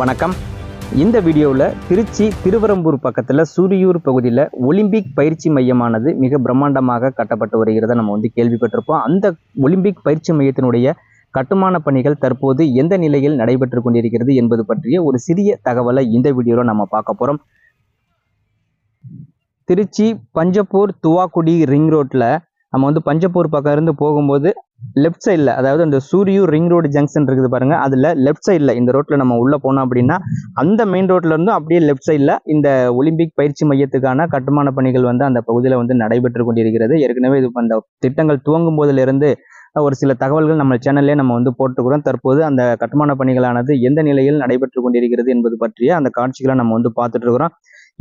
வணக்கம். இந்த வீடியோவில் திருச்சி திருவரம்பூர் பக்கத்தில் சூரியூர் பகுதியில் ஒலிம்பிக் பயிற்சி மையமானது மிக பிரம்மாண்டமாக கட்டப்பட்டு வருகிறத நம்ம வந்து கேள்விப்பட்டிருப்போம். அந்த ஒலிம்பிக் பயிற்சி மையத்தினுடைய கட்டுமான பணிகள் தற்போது எந்த நிலையில் நடைபெற்று கொண்டிருக்கிறது என்பது பற்றிய ஒரு சிறிய தகவலை இந்த வீடியோவில் நம்ம பார்க்க போகிறோம் திருச்சி பஞ்சப்பூர் துவாக்குடி ரிங் ரோட்டில் நம்ம வந்து பஞ்சப்பூர் பக்கம் இருந்து போகும்போது லெஃப்ட் சைடில் அதாவது அந்த சூரியூர் ரிங் ரோடு ஜங்ஷன் இருக்குது பாருங்க அதில் லெஃப்ட் சைடில் இந்த ரோட்டில் நம்ம உள்ளே போனோம் அப்படின்னா அந்த மெயின் ரோட்ல இருந்தும் அப்படியே லெஃப்ட் சைடில் இந்த ஒலிம்பிக் பயிற்சி மையத்துக்கான கட்டுமான பணிகள் வந்து அந்த பகுதியில் வந்து நடைபெற்று கொண்டிருக்கிறது. ஏற்கனவே இது அந்த திட்டங்கள் துவங்கும் போதிலிருந்து ஒரு சில தகவல்கள் நம்ம சேனல்லே நம்ம வந்து போட்டுக்கிறோம் தற்போது அந்த கட்டுமான பணிகளானது எந்த நிலையில் நடைபெற்று கொண்டிருக்கிறது என்பது பற்றிய அந்த காட்சிகளை நம்ம வந்து பார்த்துட்டு இருக்கிறோம்.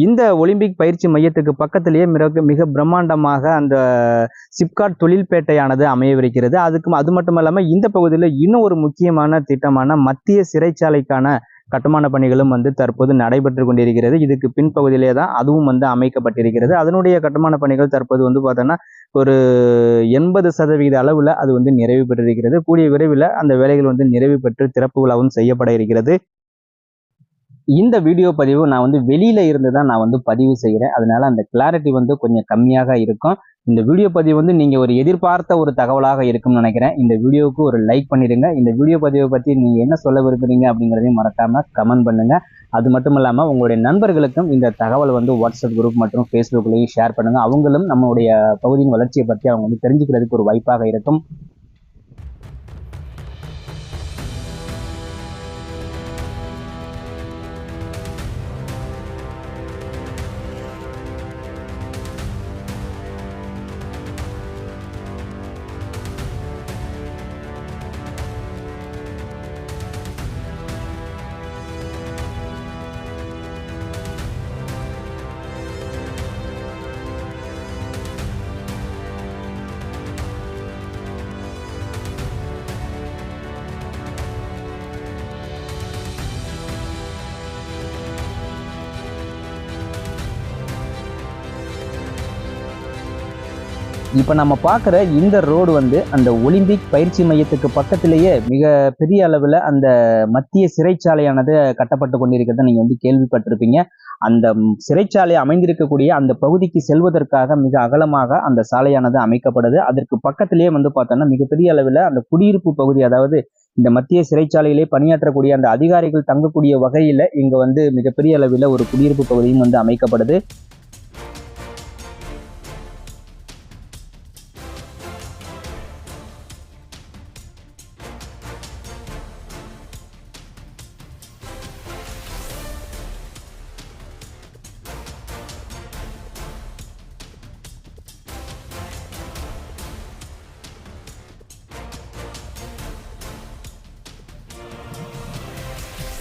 இந்த ஒலிம்பிக் பயிற்சி மையத்துக்கு பக்கத்திலேயே மிக மிக பிரம்மாண்டமாக அந்த சிப்காட் தொழில்பேட்டையானது அமையவிருக்கிறது. அதுக்கு அது மட்டும் இல்லாமல் இந்த பகுதியில் இன்னும் ஒரு முக்கியமான திட்டமான மத்திய சிறைச்சாலைக்கான கட்டுமான பணிகளும் வந்து தற்போது நடைபெற்று கொண்டிருக்கிறது. இதுக்கு பின்பகுதியிலே தான் அதுவும் வந்து அமைக்கப்பட்டிருக்கிறது. அதனுடைய கட்டுமான பணிகள் தற்போது வந்து பார்த்தோன்னா ஒரு எண்பது சதவீத அளவில் அது வந்து நிறைவு பெற்றிருக்கிறது. கூடிய விரைவில் அந்த வேலைகள் வந்து நிறைவு பெற்று திறப்பு விழாவும் செய்யப்பட இருக்கிறது. இந்த வீடியோ பதிவு நான் வந்து வெளியில இருந்து தான் நான் வந்து பதிவு செய்கிறேன் அதனால அந்த கிளாரிட்டி வந்து கொஞ்சம் கம்மியாக இருக்கும். இந்த வீடியோ பதிவு வந்து நீங்க ஒரு எதிர்பார்த்த ஒரு தகவலாக இருக்கும்னு நினைக்கிறேன். இந்த வீடியோவுக்கு ஒரு லைக் பண்ணிடுங்க. இந்த வீடியோ பதிவை பத்தி நீங்க என்ன சொல்ல விரும்புறீங்க அப்படிங்கிறதையும் மறக்காம கமெண்ட் பண்ணுங்க. அது மட்டும் இல்லாம உங்களுடைய நண்பர்களுக்கும் இந்த தகவல் வந்து வாட்ஸ்அப் குரூப் மற்றும் ஃபேஸ்புக்லையும் ஷேர் பண்ணுங்க. அவங்களும் நம்மளுடைய பகுதியின் வளர்ச்சியை பற்றி அவங்க வந்து தெரிஞ்சுக்கிறதுக்கு ஒரு வாய்ப்பாக இருக்கும். இப்போ நம்ம பார்க்குற இந்த ரோடு வந்து அந்த ஒலிம்பிக் பயிற்சி மையத்துக்கு பக்கத்திலேயே மிக பெரிய அளவில் அந்த மத்திய சிறைச்சாலையானது கட்டப்பட்டு கொண்டிருக்கிறத நீங்கள் வந்து கேள்விப்பட்டிருப்பீங்க. அந்த சிறைச்சாலை அமைந்திருக்கக்கூடிய அந்த பகுதிக்கு செல்வதற்காக மிக அகலமாக அந்த சாலையானது அமைக்கப்படுது. அதற்கு பக்கத்திலேயே வந்து பார்த்தோன்னா மிகப்பெரிய அளவில் அந்த குடியிருப்பு பகுதி அதாவது இந்த மத்திய சிறைச்சாலையிலே பணியாற்றக்கூடிய அந்த அதிகாரிகள் தங்கக்கூடிய வகையில் இங்கே வந்து மிகப்பெரிய அளவில் ஒரு குடியிருப்பு பகுதியும் வந்து அமைக்கப்படுது.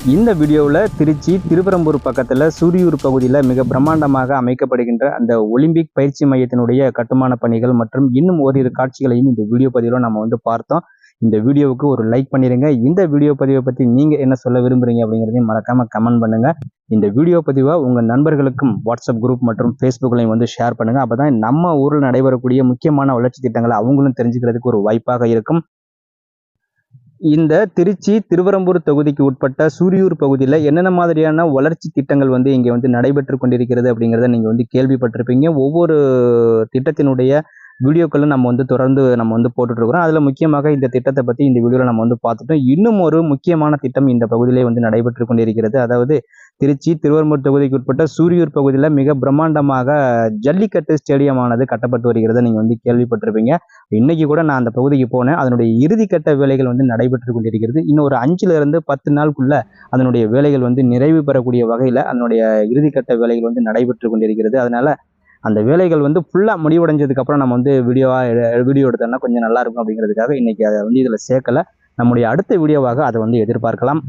இந்த வீடியோவில் திருச்சி திருப்பரம்பூர் பக்கத்தில் சூரியூர் பகுதியில் மிக பிரம்மாண்டமாக அமைக்கப்படுகின்ற அந்த ஒலிம்பிக் பயிற்சி மையத்தினுடைய கட்டுமான பணிகள் மற்றும் இன்னும் ஓரிரு காட்சிகளையும் இந்த வீடியோ பதிவில் நம்ம வந்து பார்த்தோம். இந்த வீடியோவுக்கு ஒரு லைக் பண்ணிடுங்க இந்த வீடியோ பதிவை பற்றி நீங்கள் என்ன சொல்ல விரும்புறீங்க அப்படிங்கிறதையும் மறக்காமல் கமெண்ட் பண்ணுங்க. இந்த வீடியோ பதிவை உங்கள் நண்பர்களுக்கும் வாட்ஸ்அப் குரூப் மற்றும் ஃபேஸ்புக்லையும் வந்து ஷேர் பண்ணுங்கள் அப்போ தான் நம்ம ஊரில் நடைபெறக்கூடிய முக்கியமான வளர்ச்சி திட்டங்களை அவங்களும் தெரிஞ்சுக்கிறதுக்கு ஒரு வாய்ப்பாக இருக்கும். இந்த திருச்சி திருவரம்பூர் தொகுதிக்கு உட்பட்ட சூரியூர் பகுதியில் என்னென்ன மாதிரியான வளர்ச்சி திட்டங்கள் வந்து இங்கே வந்து நடைபெற்று கொண்டிருக்கிறது அப்படிங்கிறத நீங்கள் வந்து கேள்விப்பட்டிருப்பீங்க. ஒவ்வொரு திட்டத்தினுடைய வீடியோக்களும் நம்ம வந்து தொடர்ந்து நம்ம வந்து போட்டுட்ருக்கிறோம். அதில் முக்கியமாக இந்த திட்டத்தை பற்றி இந்த வீடியோவில் நம்ம வந்து பார்த்துட்டோம். இன்னும் ஒரு முக்கியமான திட்டம் இந்த பகுதியிலே வந்து நடைபெற்று கொண்டிருக்கிறது. அதாவது திருச்சி திருவரம்பூர் தொகுதிக்கு உட்பட்ட சூரியூர் பகுதியில் மிக பிரம்மாண்டமாக ஜல்லிக்கட்டு ஸ்டேடியமானது கட்டப்பட்டு வருகிறத நீங்கள் வந்து கேள்விப்பட்டிருப்பீங்க. இன்னைக்கு கூட நான் அந்த பகுதிக்கு போனேன். அதனுடைய இறுதிக்கட்ட வேலைகள் வந்து நடைபெற்று கொண்டிருக்கிறது. இன்னும் ஒரு அஞ்சுலேருந்து பத்து நாளுக்குள்ள அதனுடைய வேலைகள் வந்து நிறைவு பெறக்கூடிய வகையில் அதனுடைய இறுதிக்கட்ட வேலைகள் வந்து நடைபெற்று கொண்டிருக்கிறது. அதனால அந்த வேலைகள் வந்து ஃபுல்லாக முடிவடைஞ்சதுக்கப்புறம் நம்ம வந்து வீடியோவாக வீடியோ எடுத்தோம்னா கொஞ்சம் நல்லா இருக்கும் அப்படிங்கிறதுக்காக இன்னைக்கு அதை வந்து இதில் சேர்க்கல. நம்முடைய அடுத்த வீடியோவாக அதை வந்து எதிர்பார்க்கலாம்.